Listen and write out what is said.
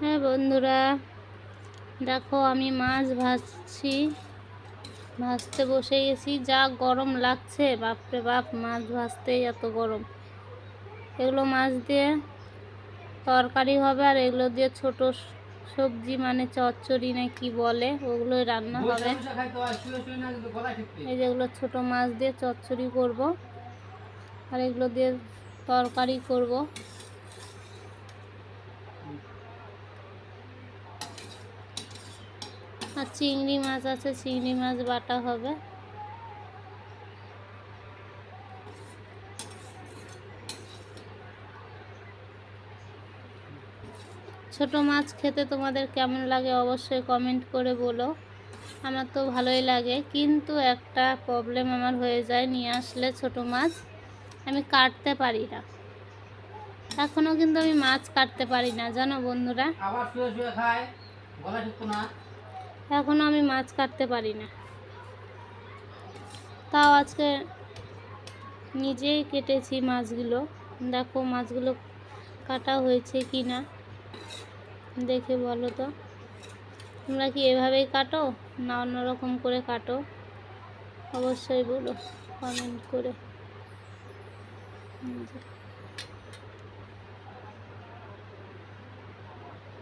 হ্যাঁ বন্ধুরা দেখো আমি মাছ ভাজছি। ভাজতে বসে গেছি যা গরম লাগছে বাপরে বাপ মাছ ভাজতেই এত গরম। এগুলো মাছ দিয়ে তরকারি হবে আর এগুলো দিয়ে ছোট সবজি মানে চচ্চড়ি না কি বলে ওগুলোই রান্না হবে। এই যেগুলো ছোট মাছ দিয়ে চচ্চড়ি করব আর এগুলো দিয়ে তরকারি করব। আর চিংড়ি মাছ আছে, চিংড়ি মাছ বাটা হবে। ছোট মাছ খেতে তোমাদের কেমন লাগে অবশ্যই কমেন্ট করে বলো। আমার তো ভালোই লাগে, কিন্তু একটা প্রবলেম আমার হয়ে যায় নিয়ে আসলে ছোট মাছ। আমি কাটতে পারি না। এখনও কিন্তু আমি মাছ কাটতে পারি না, জানো বন্ধুরা। খায় না। এখনও আমি মাছ কাটতে পারি না। তাও আজকে নিজেই কেটেছি মাছগুলো। দেখো মাছগুলো কাটা হয়েছে কি না দেখে বলো তো। তোমরা কি এভাবেই কাটো না অন্যরকম করে কাটো? অবশ্যই বলো কমেন্ট করে।